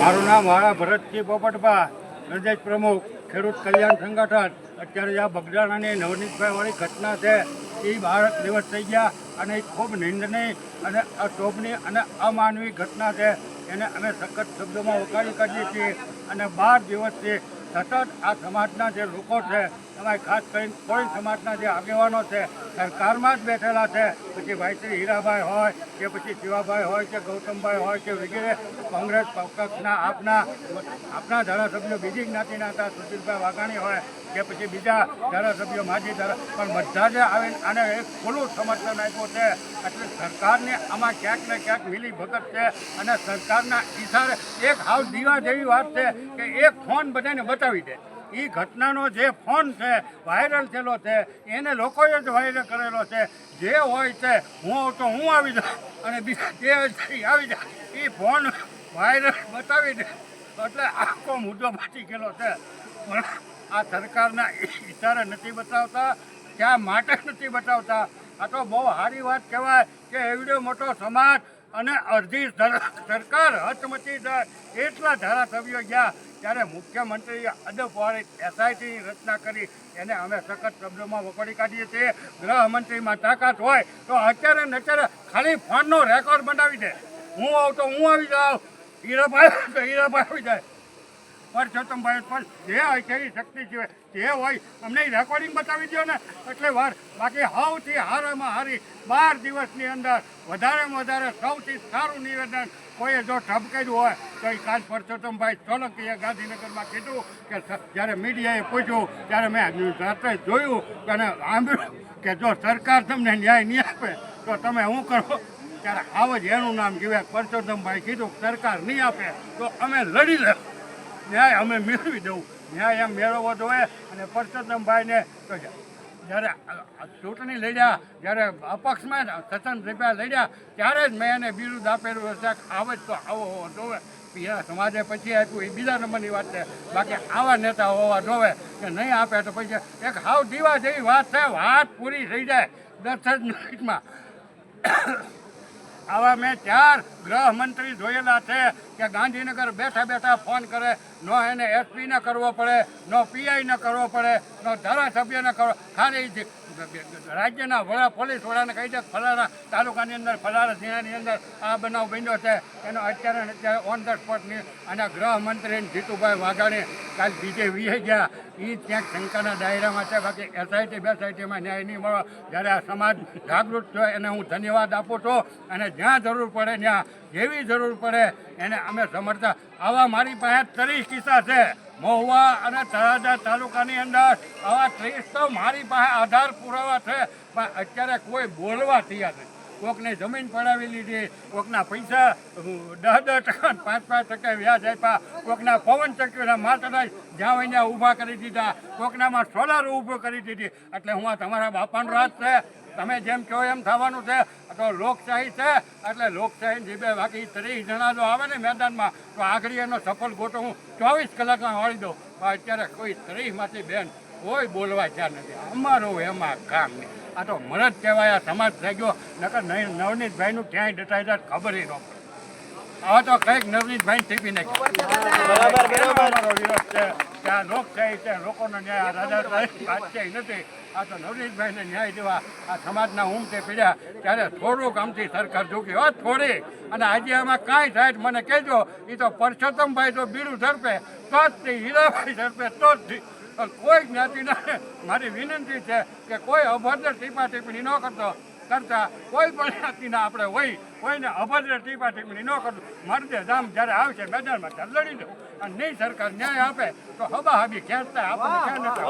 મારું નામ વાળા ભરતસિંહ પોપટભા, પ્રદેશ પ્રમુખ, ખેડૂત કલ્યાણ સંગઠન. અત્યારે આ બગદાણાની નવનીતભાઈવાળી ઘટના છે. એ ભારત દિવસ થઈ ગયા અને એ ખૂબ નિંદનીય અને અશોભનીય અને અમાનવી ઘટના છે. એને અમે સખત શબ્દોમાં વખાણી કરીએ છીએ અને બાર દિવસથી સતત આ સમાજના જે લોકો છે એમાં ખાસ કરીને કોઈ સમાજના જે આગેવાનો છે, સરકારમાં જ બેઠેલા છે. પછી ભાઈ હીરાભાઈ હોય, કે પછી શિવાભાઈ હોય, કે ગૌતમભાઈ હોય, કે વગેરે કોંગ્રેસ પક્ષના આપના આપના ધારાસભ્યો બીજી જ્ઞાતિના હતા, સુશીલભાઈ વાઘાણી હોય કે પછી બીજા ધારાસભ્યો માજી ધારા પણ બધા જે આવીને આને એક ખુલ્લું સમર્થન આપ્યું છે. એટલે સરકારને આમાં ક્યાંક ને ક્યાંક મિલી ભગત છે અને સરકારના ઈશારે એક હાવ દીવા જેવી વાત છે કે એક ફોન બધાને બતાવી દે. એ ઘટનાનો જે ફોન છે, વાયરલ થયેલો છે, એને લોકોએ જ વાયરલ કરેલો છે. જે હોય છે, હું આવું તો હું આવી જાઉં અને બીજા જે આવી જાય એ ફોન વાયરલ બતાવી દે. એટલે આખો મુદ્દો બચી ગયેલો છે. પણ આ સરકારના ઇશારા નથી બતાવતા, ક્યાં માટે નથી બતાવતા. આ તો બહુ સારી વાત કહેવાય કે એવડો મોટો સમાજ અને અડધી સરકાર હચમચી જાય એટલા ધારાસભ્યો ગયા ત્યારે મુખ્યમંત્રીએ અદબવાળી એસઆઈટીની રચના કરી. એને અમે સખત શબ્દોમાં વખોડી કાઢીએ છીએ. ગૃહમંત્રીમાં તાકાત હોય તો અત્યારે ને અત્યારે ખાલી ફોનનો રેકોર્ડ બનાવી દે. હું આવું તો હું આવી જાઉં. હીરાભાઈ હીરાભાઈ આવી જાય. પરસોત્તમભાઈ પણ જે હોય તેવી શક્તિ છે જે હોય અમને રેકોર્ડિંગ બતાવી દો ને. એટલે વાર બાકી સૌથી હારામાં હારી બાર દિવસની અંદર વધારેમાં વધારે સૌથી સારું નિવેદન કોઈએ જો ઠપકેલું હોય, તો એ કાલ પરસોત્તમભાઈ સોલંકીએ ગાંધીનગરમાં કીધું કે જ્યારે મીડિયાએ પૂછ્યું, ત્યારે મેં રાત્રે જોયું અને સાંભળ્યું કે જો સરકાર તમને ન્યાય નહીં આપે, તો તમે શું કરો? ત્યારે આવ જ એનું નામ કહેવાય પરસોત્તમભાઈ કીધું, સરકાર નહીં આપે, તો અમે લડી લે ન્યાય અમે મેળવી દઉં. ન્યાય એમ મેળવવો જોઈએ અને પરસોત્તમભાઈને તો જ્યારે ચૂંટણી લડ્યા, જ્યારે અપક્ષમાં સતન રૂપિયા લડ્યા, ત્યારે જ મેં એને બિરુદ આપેલું હશે આવે તો આવો હોવો જોવે બીજા સમાજે પછી આપ્યું, એ બીજા નંબરની વાત છે. બાકી આવા નેતા હોવા જોવે કે નહીં આપે તો પછી એક હાવ દીવા જેવી વાત છે. વાત પૂરી થઈ જાય દસ જ મિનિટમાં. આવા મેં ચાર ગૃહમંત્રી જોયેલા છે કે ગાંધીનગર બેઠા બેઠા ફોન કરે, નો એને એસપી ન કરવો પડે, નો પીઆઈ ન કરવો પડે, નો ધારાસભ્ય ન કરવો. ખાલી રાજ્યના વડા, પોલીસ વડાને કહી દે ફલાણા તાલુકાની અંદર, ફલાણા જિલ્લાની અંદર આ બનાવ બન્યો છે. એનો અત્યારે અત્યારે ઓન ધ સ્પોટની અને ગૃહમંત્રી જીતુભાઈ વાઘાણી કાલ બીજે વીએ ગયા. એ ક્યાંક શંકાના દાયરામાં છે. બાકી એસઆઈટી, બેસઆઈટીમાં ન્યાય નહીં મળો. જ્યારે આ સમાજ જાગૃત થયો, એને હું ધન્યવાદ આપું છું. અને જ્યાં જરૂર પડે, ત્યાં જેવી જરૂર પડે, એને અમે સમર્થા આવા મારી પાસે ત્રીસ કિસ્સા છે. મહુવા અને તળાજા તાલુકાની અંદર આવા ત્રીસ તો મારી પાસે આધાર પુરાવા છે. પણ અત્યારે કોઈ બોલવા તૈયાર નથી. કોકને જમીન પડાવી લીધી, કોકના પૈસા દસ દસ ટકા, પાંચ પાંચ ટકા વ્યાજ આપ્યા, કોકના પવન ચક્કીના માત્ર જ્યાં હોય ત્યાં ઊભા કરી દીધા, કોકનામાં સોલાર ઊભો કરી દીધી. એટલે હું આ તમારા બાપાનો રાજ છે. તમે જેમ કહો એમ થવાનું છે. તો લોકશાહી છે. એટલે લોકશાહી જીભે બાકી ત્રીસ જણા જો આવે ને મેદાનમાં, તો આગળ એનો સફળ ગોટો હું ચોવીસ કલાકમાં વાળી દઉં. અત્યારે કોઈ ત્રીસમાંથી બેન કોઈ બોલવા ચાર નથી. અમારું એમાં કામ નહીં. આ તો મરજ કહેવાય આ સમાજ થઈ ગયો. નકર નહીં નવનીતભાઈનું ક્યાંય ડટાઈ જાય ખબર ન પડે. હવે તો કંઈક નવનીતભાઈ ટીપી નાખ્યું આ લોકશાહી છે. લોકોનો ન્યાય આ રાજા સાહેબ નથી. આ તો નવનીતભાઈને ન્યાય દેવા આ સમાજના ઉમટે પીડ્યા. ત્યારે થોડુંક આમથી સરકાર ઝૂકી. હોત થોડી. અને આજે આમાં કાંઈ થાય મને કહેજો. એ તો પરસોત્તમભાઈ તો બીડું ઝડપે. તો જ તે હીરાભાઈ ઝડપે તો જ કોઈ જ્ઞાતિના મારી વિનંતી છે કે કોઈ અભદ્ર ટીપા ટીપણી ન કરતો. કરતા કોઈ પણ જ્ઞાતિના આપણે હોય કોઈને અભદ્ર ટીપા ટીપણી ન કરતું. મરદે ધામ જ્યારે આવશે મેદાનમાં ત્યારે લડી દઉં. અને નહીં સરકાર ન્યાય આપે તો હબા હબી ખેંચતા આપણને ખ્યાલ નથી